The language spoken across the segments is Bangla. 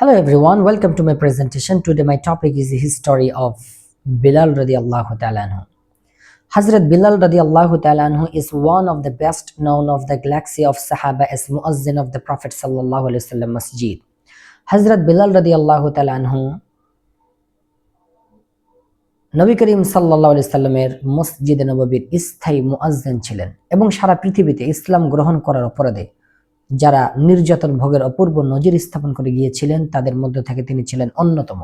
Hello everyone, welcome to my presentation. Today my topic is the history of Bilal radiallahu ta'ala anhu. Hazrat Bilal radiallahu ta'ala anhu is one of the best known of the galaxy of Sahaba as Muazzin of the Prophet sallallahu alaihi wasallam masjid. Hazrat Bilal radiallahu ta'ala anhu Nabi Karim সাল্লাহ সাল্লামের মসজিদে নববীর স্থায়ী মুআজ্জিন ছিলেন এবং সারা পৃথিবীতে ইসলাম গ্রহণ করার অপরাধে যারা নির্যাতন ভোগের অপূর্ব নজির স্থাপন করে গিয়েছিলেন, তাদের মধ্যে থেকে তিনি ছিলেন অন্যতম।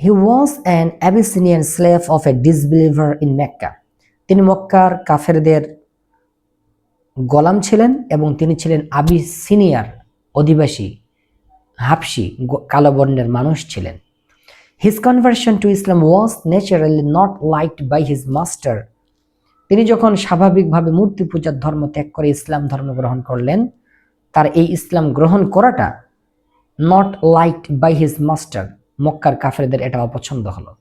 He was an Abyssinian slave of a disbeliever in Mecca তিনি মক্কার কাফেরদের গোলাম ছিলেন এবং তিনি ছিলেন আবিসিনিয়ার অধিবাসী, হাফসি কালো বর্ণের মানুষ ছিলেন। His conversion to Islam was naturally not liked by his master তিনি যখন স্বাভাবিকভাবে মূর্তি পূজার ধর্ম ত্যাগ করে ইসলাম ধর্ম গ্রহণ করলেন তার এই ইসলাম গ্রহণ করাটা not liked by his master মক্কার কাফেরদের এটা অপছন্দ হলো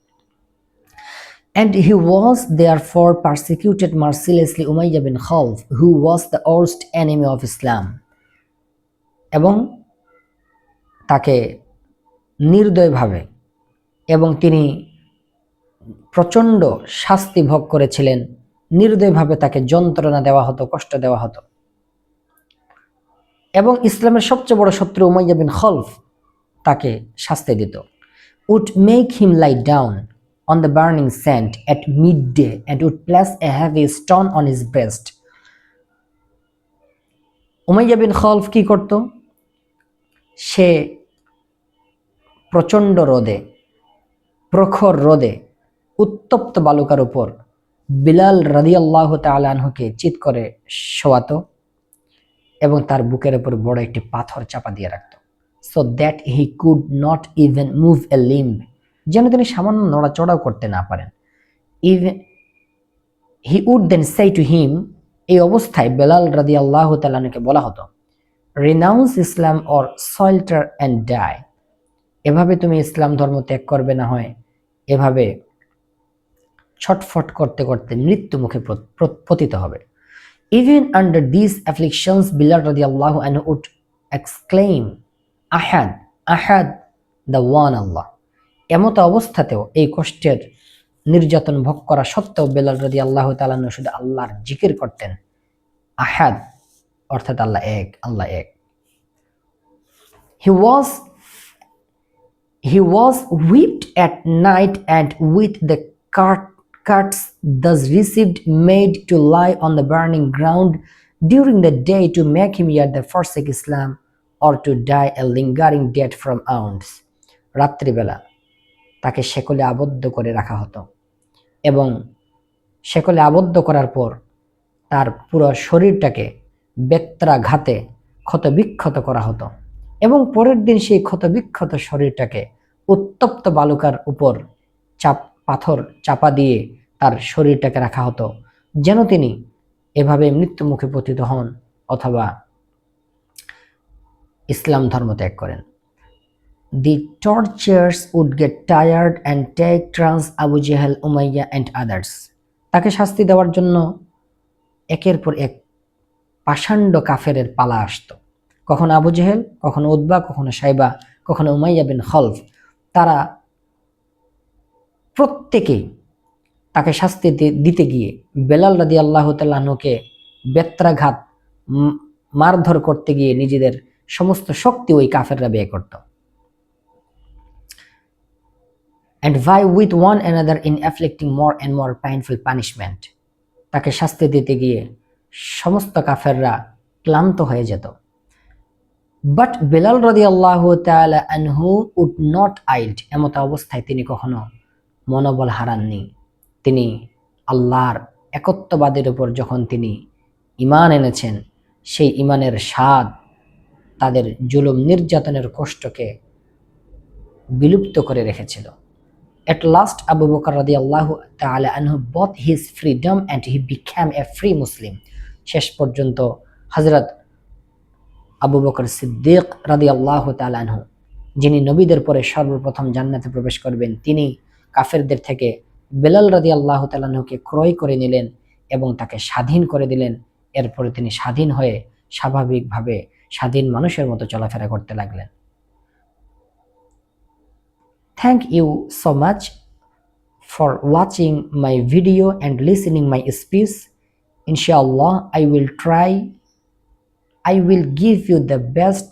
And he was therefore persecuted mercilessly Umayyah bin Khalf, who was the worst enemy of Islam. এবং তাকে নির্দয়ভাবে এবং তিনি প্রচণ্ড শাস্তি ভোগ করেছিলেন নির্দয়ভাবে তাকে যন্ত্রণা দেওয়া হতো, কষ্ট দেওয়া হতো। এবং ইসলামের সবচেয়ে বড় শত্রু উমাইয়া বিন খলফ তাকে শাস্তি দিত। Would make him lie down on the burning sand at midday and would place a heavy stone on his breast. Umayya bin Khalaf কি করত? সে প্রচণ্ড রোদে, প্রখর রোদে উত্তপ্ত বালুকার উপর বিলাল রাদিয়াল্লাহু তালানহুকে চিৎ করে শোয়াতো এবং তার বুকের উপর বড় একটি পাথর চাপা দিয়ে রাখত। So that he could not even move a limb যেন তিনি সামান্য নড়াচড়াও করতে না পারেন। Even he would then say to him এই অবস্থায় বেলাল রাদি আল্লাহ তালানুকে বলা হতো renounce Islam or slaughter and die এভাবে তুমি ইসলাম ধর্ম ত্যাগ করবে না হয়। এভাবে ছটফট করতে করতে মৃত্যু মুখে পতিত হবে। ইভেন আন্ডার দিস অ্যাফ্লিকশনস বিলাল রাদি আল্লাহ অ্যান্ড উড এক্সক্লেইম আহাদ আহাদ দ্য ওয়ান আল্লাহ এমত অবস্থাতেও এই কষ্টের নির্যাতন ভোগ করা সত্ত্বেও বেলাল রাদি আল্লাহ তালান্ন শুধু আল্লাহর জিকির করতেন। আহাদ অর্থাৎ আল্লাহ এক আল্লাহ এক। He was He was whipped at night and with the cut, cuts thus received made to lie on the burning ground during the day to make him yet the forsake Islam or to die a lingering death from wounds. রাত্রিবেলা তাকে শেকলে আবদ্ধ করে রাখা হতো এবং শেকলে আবদ্ধ করার পর তার পুরো শরীরটাকে বেত্রাঘাতে ক্ষতবিক্ষত করা হতো এবং পরের দিন সেই ক্ষতবিক্ষত শরীরটাকে উত্তপ্ত বালুকার উপর চাপ পাথর চাপা দিয়ে তার শরীরটাকে রাখা হতো, যেন তিনি এভাবে মৃত্যু মুখে পতিত হন অথবা ইসলাম ধর্ম ত্যাগ করেন। The tortures would get tired and take turns Abu Jahl Umayya and others তাকে শাস্তি দেওয়ার জন্য একের পর এক পাষাণ্ড কাফেরের পালা আসতো। কখনো আবু জেহেল, কখনো উদ্বা কখনো সাইবা, কখনো উমাইয়া বিন খলফ। তারা প্রত্যেকেই তাকে শাস্তি দিতে গিয়ে বেলাল রাদি আল্লাহ তাল্লাহকে বেত্রাঘাত মারধর করতে গিয়ে নিজেদের সমস্ত শক্তি ওই কাফেররা ব্যয় করত। And vie with one another in afflicting more and more painful punishment তাকে শাস্তি দিতে গিয়ে সমস্ত কাফেররা ক্লান্ত হয়ে যেত। বাট বেলাল রদি আল্লাহ আনহু উড নট আইল্ড এমত অবস্থায় তিনি কখনো মনোবল হারাননি। তিনি আল্লাহর একত্ববাদের উপর যখন তিনি ইমান এনেছেন সেই ইমানের স্বাদ তাদের জুলুম নির্যাতনের কষ্টকে বিলুপ্ত করে রেখেছিল At last, Abu Bakr radiallahu ta'ala anhu bought his freedom and he became a free Muslim. শেষ পর্যন্ত হজরত আবু বকর সিদ্দিক রাদি আল্লাহ তালানহু যিনি নবীদের পরে সর্বপ্রথম জান্নাতে প্রবেশ করবেন তিনি কাফেরদের থেকে বেলাল রাজি আল্লাহ তালাহকে ক্রয় করে নিলেন এবং তাকে স্বাধীন করে দিলেন। এরপরে তিনি স্বাধীন হয়ে স্বাভাবিকভাবে স্বাধীন মানুষের মতো চলাফেরা করতে লাগলেন। Thank you so much for watching my video and listening my speech ইনশাআল্লাহ I will try I will give you the best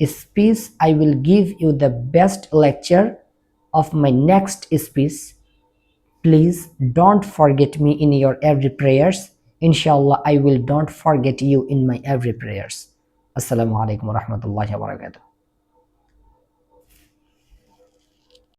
speech I will give you the best lecture of my next speech Please don't forget me in your every prayers. Inshallah, I will don't forget you in my every prayers. Assalamu alaikum wa rahmatullahi.